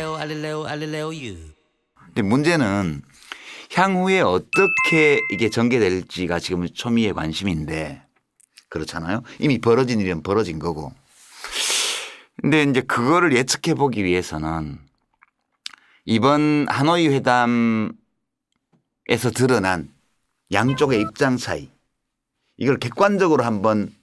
알릴레오 알릴레오 알릴레오 유. 근데 문제는 향후에 어떻게 이게 전개될지가 지금 초미의 관심인데 그렇잖아요. 이미 벌어진 일은 벌어진 거고. 근데 이제 그거를 예측해 보기 위해서는 이번 하노이 회담에서 드러난 양쪽의 입장 차이 이걸 객관적으로 한번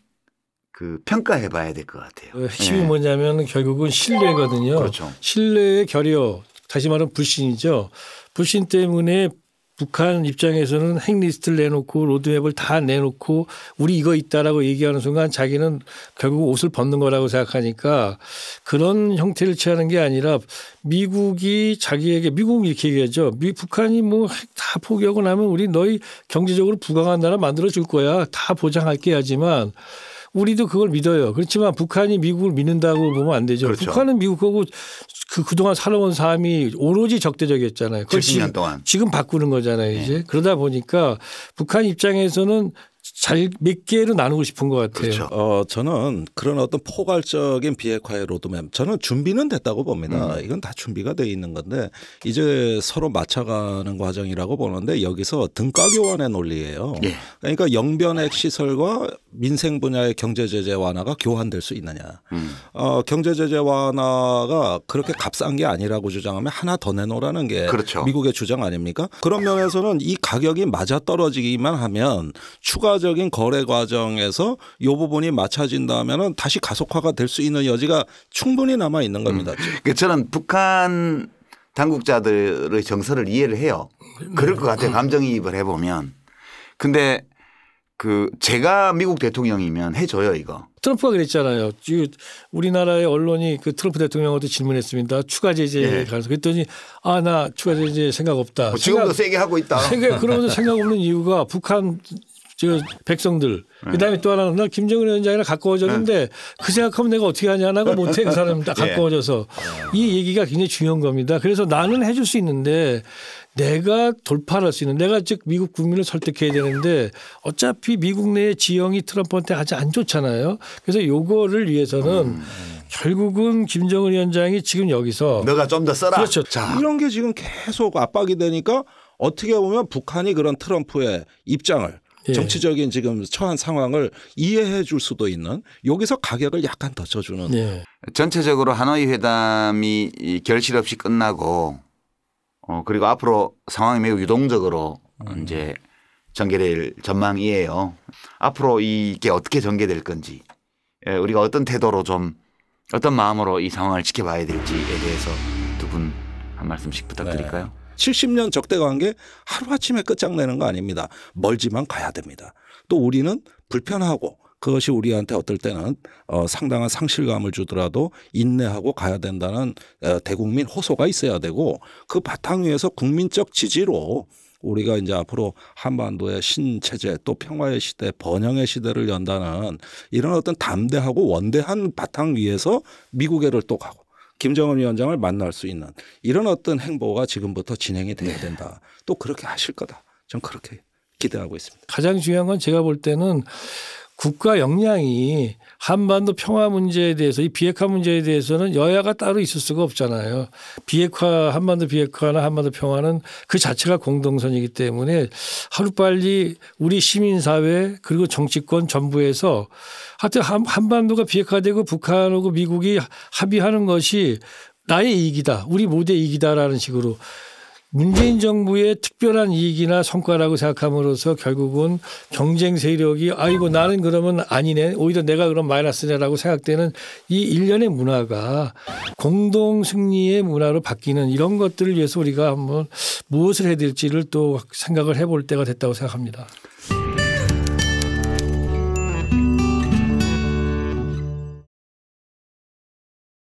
그 평가해 봐야 될 것 같아요. 그 핵심이 네. 뭐냐면 결국은 신뢰거든요. 그렇죠. 신뢰의 결여, 다시 말하면 불신이죠. 불신 때문에 북한 입장에서는 핵 리스트를 내놓고 로드맵을 다 내놓고 우리 이거 있다라고 얘기하는 순간 자기는 결국 옷을 벗는 거라고 생각하니까 그런 형태를 취하는 게 아니라 미국이 자기에게 미국 이렇게 얘기하죠. 미 북한이 뭐 다 포기하고 나면 우리 너희 경제적으로 부강한 나라 만들어 줄 거야. 다 보장할게 하지만 우리도 그걸 믿어요. 그렇지만 북한이 미국을 믿는다고 보면 안 되죠. 그렇죠. 북한은 미국하고 그 그동안 살아온 삶이 오로지 적대적이었잖아요. 그걸 70년 지금, 동안. 지금 바꾸는 거잖아요. 네. 이제 그러다 보니까 북한 입장에서는 잘 몇 개로 나누고 싶은 것 같아요. 그렇죠. 어, 저는 그런 어떤 포괄적인 비핵화의 로드맵 저는 준비는 됐다고 봅니다. 음. 이건 다 준비가 돼 있는 건데 이제 서로 맞춰가는 과정이라고 보는데 여기서 등가 교환의 논리예요. 예. 그러니까 영변핵 시설과 민생 분야의 경제 제재 완화가 교환될 수 있느냐. 음. 어, 경제 제재 완화가 그렇게 값싼 게 아니라고 주장하면 하나 더 내놓으라는 게 그렇죠. 미국의 주장 아닙니까? 그런 면에서는 이 가격이 맞아 떨어지기만 하면 추가 적인 거래 과정에서 이 부분이 맞춰진다면은 다시 가속화가 될 수 있는 여지가 충분히 남아 있는 겁니다. 지금. 그 저는 북한 당국자들의 정서를 이해를 해요. 그럴 것 같아요. 감정이입을 해보면. 근데 그 제가 미국 대통령이면 해줘요 이거. 트럼프가 그랬잖아요. 지금 우리나라의 언론이 그 트럼프 대통령한테 질문했습니다. 추가 제재에 예. 관해서 그랬더니 아 나 추가 제재 생각 없다. 뭐 지금도 생각- 세게 하고 있다. 생각 그러면서 생각 없는 이유가 북한 저 백성들 그다음에 또 하나는 나 김정은 위원장이랑 가까워졌는데 그 생각하면 내가 어떻게 하냐 나가 못해 그 사람 다 예. 가까워져서 이 얘기가 굉장히 중요한 겁니다. 그래서 나는 해줄 수 있는데 내가 돌파할 수 있는 내가 즉 미국 국민을 설득해야 되는데 어차피 미국 내의 지형이 트럼프한테 아주 안 좋잖아요. 그래서 요거를 위해서는 결국은 김정은 위원장이 지금 여기서 너가 좀 더 써라. 그렇죠. 자, 이런 게 지금 계속 압박이 되니까 어떻게 보면 북한이 그런 트럼프의 입장을 예. 정치적인 지금 처한 상황을 이해해 줄 수도 있는 여기서 가격을 약간 더 쳐주는 예. 전체적으로 하노이 회담이 이 결실 없이 끝나고 어 그리고 앞으로 상황이 매우 유동적으로 이제 전개될 전망이에요. 앞으로 이게 어떻게 전개될 건지 예, 우리가 어떤 태도로 좀 어떤 마음으로 이 상황을 지켜봐야 될지에 대해서 두 분 한 말씀씩 부탁드릴까요? 70년 적대 관계 하루아침에 끝장내는 거 아닙니다. 멀지만 가야 됩니다. 또 우리는 불편하고 그것이 우리한테 어떨 때는 어, 상당한 상실감을 주더라도 인내하고 가야 된다는 어, 대국민 호소가 있어야 되고 그 바탕 위에서 국민적 지지로 우리가 이제 앞으로 한반도의 신체제 또 평화의 시대 번영의 시대를 연다는 이런 어떤 담대하고 원대한 바탕 위에서 미국에를 또 가고 김정은 위원장을 만날 수 있는 이런 어떤 행보가 지금부터 진행이 돼야 된다. 또 그렇게 하실 거다. 전 그렇게 기대하고 있습니다. 가장 중요한 건 제가 볼 때는 국가 역량이 한반도 평화 문제에 대해서 이 비핵화 문제에 대해서는 여야가 따로 있을 수가 없잖아요. 비핵화 한반도 비핵화나 한반도 평화는 그 자체가 공동선이기 때문에 하루빨리 우리 시민사회 그리고 정치권 전부에서 하여튼 한- 한반도가 비핵화되고 북한하고 미국이 합의하는 것이 나의 이익이다. 우리 모두의 이익이다라는 식으로 문재인 정부의 특별한 이익이나 성과라고 생각함으로써 결국은 경쟁 세력이 아이고 나는 그러면 아니네 오히려 내가 그럼 마이너스네라고 생각되는 이 일련의 문화가 공동 승리의 문화로 바뀌는 이런 것들을 위해서 우리가 한번 무엇을 해야 될지를 또 생각을 해볼 때가 됐다고 생각합니다.